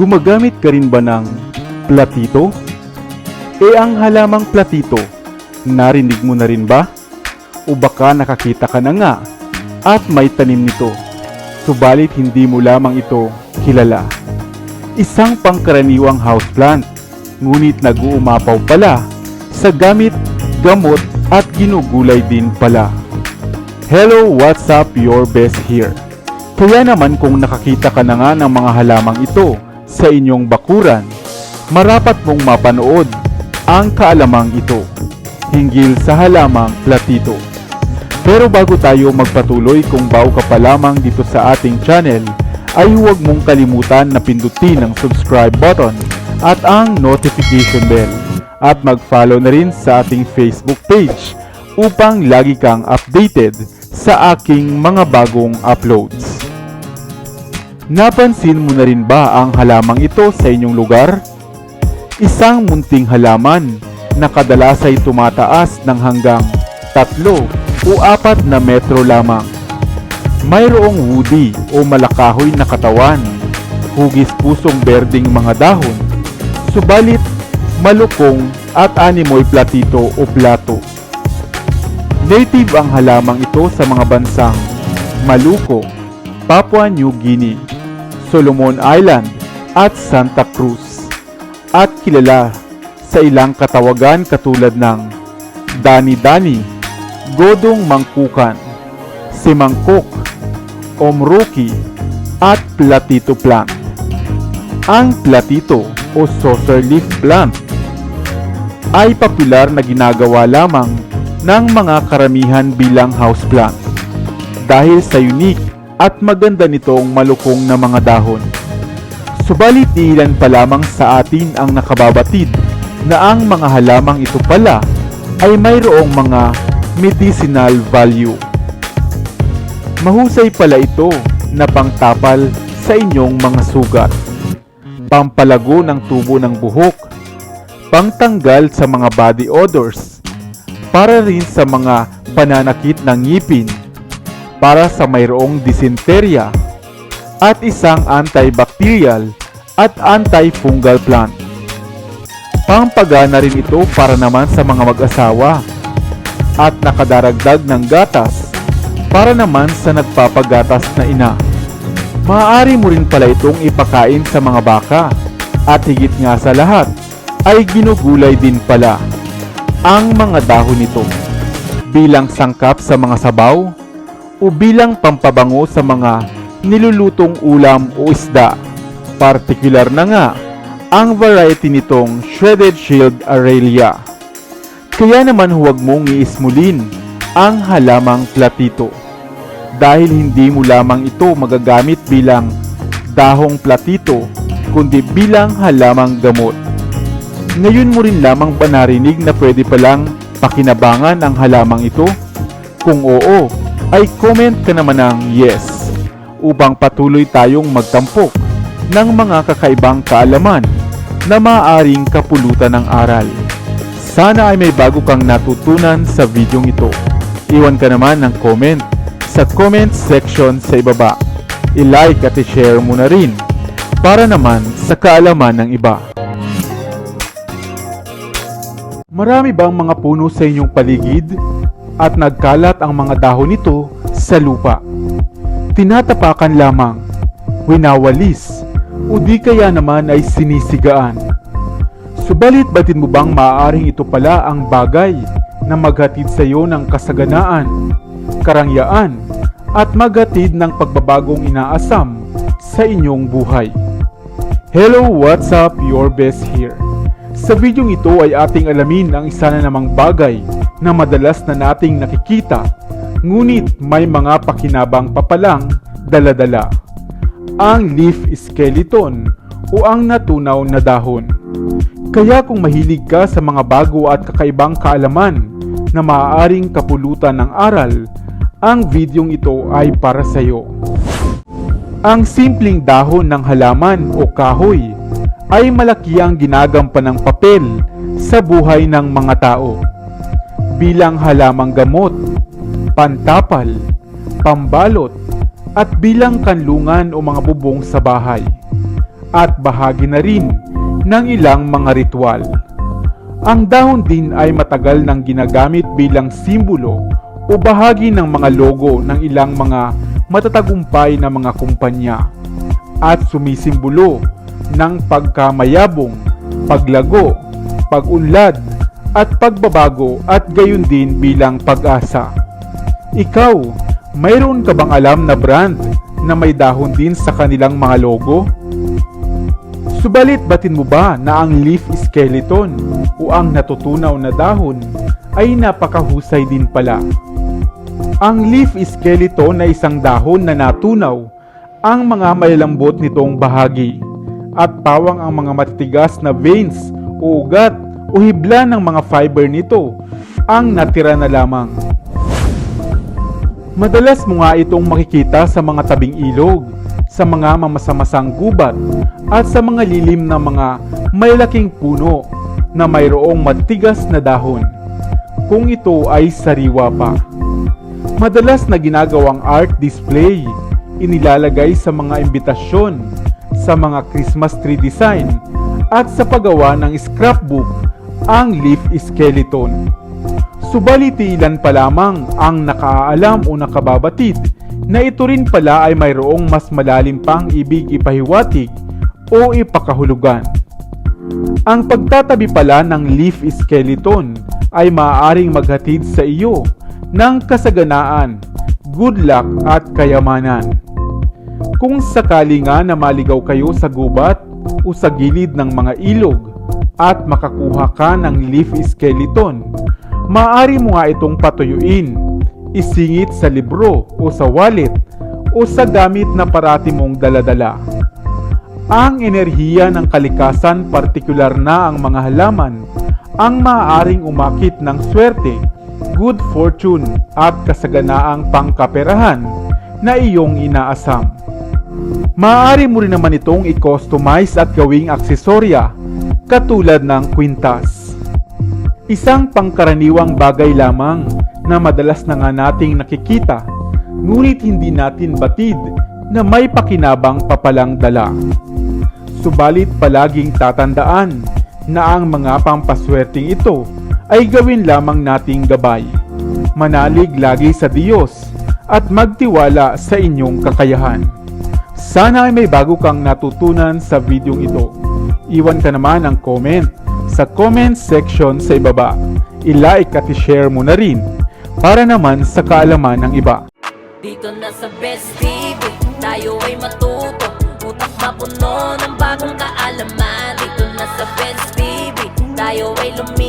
Gumagamit ka rin ba ng platito? E ang halamang platito, narinig mo na rin ba? O baka nakakita ka na nga at may tanim nito, subalit hindi mo lamang ito kilala. Isang pangkaraniwang houseplant, ngunit nag-uumapaw pala sa gamit, gamot at ginugulay din pala. Hello, what's up? Your best here. Kaya naman kung nakakita ka na nga ng mga halamang ito sa inyong bakuran, marapat mong mapanood ang kaalamang ito hinggil sa halamang platito. Pero bago tayo magpatuloy kung bago ka pa lamang dito sa ating channel, ay huwag mong kalimutan na pindutin ang subscribe button at ang notification bell at mag-follow na rin sa ating Facebook page upang lagi kang updated sa aking mga bagong uploads. Napansin mo na rin ba ang halamang ito sa inyong lugar? Isang munting halaman na kadalas ay tumataas ng hanggang tatlo o apat na metro lamang. Mayroong woody o malakahoy na katawan, hugis pusong berding mga dahon, subalit malukong at animoy platito o plato. Native ang halamang ito sa mga bansang Maluko, Papua New Guinea, Solomon Island at Santa Cruz at kilala sa ilang katawagan katulad ng Dani-Dani, Godong Mangkukan, Simangkok, Omruki at Platito plant. Ang platito o saucer leaf plant ay popular na ginagawa lamang ng mga karamihan bilang houseplant dahil sa unique at maganda nitong malukong na mga dahon. Subalit ilan pa lamang sa atin ang nakababatid na ang mga halamang ito pala ay mayroong mga medicinal value. Mahusay pala ito na pangtapal sa inyong mga sugat, pampalago ng tubo ng buhok, pangtanggal sa mga body odors, para rin sa mga pananakit ng ngipin, para sa mayroong dysenteria, at isang antibacterial at antifungal plant. Pampagana rin ito para naman sa mga mag-asawa at nakadaragdag ng gatas para naman sa nagpapagatas na ina. Maaari mo rin pala itong ipakain sa mga baka at higit nga sa lahat ay ginugulay din pala ang mga dahon nito bilang sangkap sa mga sabaw o bilang pampabango sa mga nilulutong ulam o isda. Partikular na nga ang variety nitong Shredded Shield Aurelia. Kaya naman huwag mong iismulin ang halamang platito dahil hindi mo lamang ito magagamit bilang dahong platito kundi bilang halamang gamot. Ngayon mo rin lamang ba narinig na pwede palang pakinabangan ang halamang ito? Kung oo, ay comment ka naman ng yes upang patuloy tayong magtampok ng mga kakaibang kaalaman na maaaring kapulutan ng aral. Sana ay may bago kang natutunan sa videong ito. Iwan ka naman ng comment sa comment section sa ibaba. I-like at i-share mo na rin para naman sa kaalaman ng iba. Marami bang mga puno sa inyong paligid at nagkalat ang mga dahon nito sa lupa? Tinatapakan lamang, winawalis, o di kaya naman ay sinisigaan. Subalit batid mo bang maaaring ito pala ang bagay na maghatid sa iyo ng kasaganaan, karangyaan, at maghatid ng pagbabagong inaasam sa inyong buhay? Hello, what's up? Your best here. Sa videong ito ay ating alamin ang isa na namang bagay na madalas na nating nakikita ngunit may mga pakinabang papalang daladala. Ang leaf skeleton o ang natunaw na dahon. Kaya kung mahilig ka sa mga bago at kakaibang kaalaman na maaaring kapulutan ng aral, ang videong ito ay para sa iyo. Ang simpleng dahon ng halaman o kahoy ay malaki ang ginagampan ng papel sa buhay ng mga tao. Bilang halamang gamot, pantapal, pambalot, at bilang kanlungan o mga bubong sa bahay. at bahagi na rin ng ilang mga ritual. Ang dahon din ay matagal nang ginagamit bilang simbolo o bahagi ng mga logo ng ilang mga matatagumpay na mga kumpanya at sumisimbolo ng pagkamayabong, paglago, pag-unlad at pagbabago at gayon din bilang pag-asa. Ikaw, mayroon ka bang alam na brand na may dahon din sa kanilang mga logo? Subalit batin mo ba na ang leaf skeleton o ang natutunaw na dahon ay napakahusay din pala? Ang leaf skeleton na isang dahon na natunaw ang mga malalambot nitong bahagi at pawang ang mga matitigas na veins o ugat o hibla ng mga fiber nito ang natira na lamang. Madalas mo nga itong makikita sa mga tabing ilog, sa mga mamasamasang gubat, at sa mga lilim na mga malalaking puno na mayroong matigas na dahon. Kung ito ay sariwa pa. Madalas na ginagawang art display, inilalagay sa mga imbitasyon, sa mga Christmas tree design, at sa paggawa ng scrapbook ang leaf skeleton. Subalit ilan pa lamang ang nakaalam o nakababatid na ito rin pala ay mayroong mas malalim pang ibig ipahiwatig o ipakahulugan. Ang pagtatabi pala ng leaf skeleton ay maaaring maghatid sa iyo ng kasaganaan, good luck at kayamanan. Kung sakali nga na maligaw kayo sa gubat o sa gilid ng mga ilog at makakuha ka ng leaf skeleton, maaari mo nga itong patuyuin, isingit sa libro o sa wallet o sa gamit na parati mong daladala. Ang enerhiya ng kalikasan partikular na ang mga halaman ang maaaring umakit ng swerte, good fortune at kasaganaang pangkaperahan na iyong inaasam. Maaari mo rin naman itong i-customize at gawing aksesorya katulad ng kwintas. Isang pangkaraniwang bagay lamang na madalas na nga nating nakikita ngunit hindi natin batid na may pakinabang papalang dala. Subalit palaging tatandaan na ang mga pampaswerteng ito ay gawin lamang nating gabay. Manalig lagi sa Diyos at magtiwala sa inyong kakayahan. Sana ay may bago kang natutunan sa videong ito. Iwan ka naman ang comment sa comment section sa ibaba. I-like at i-share mo na rin para naman sa kaalaman ng iba. Dito na sa Best TV, tayo ay matuto Utak mapuno ng bagong kaalaman Dito na sa Best TV, tayo ay lumibot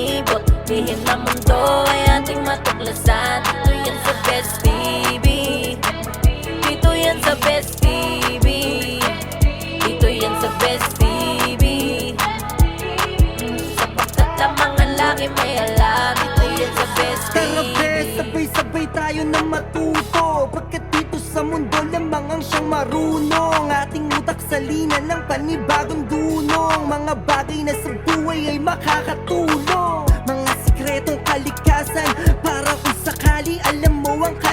tayo na matuto. Pagkat dito sa mundo lamang ang siyang marunong. Ating utak sa lina ng panibagong dunong. Mga bagay na sa buhay ay makakatulong. Mga sikretong kalikasan Para kung sakali alam mo ang kalikasan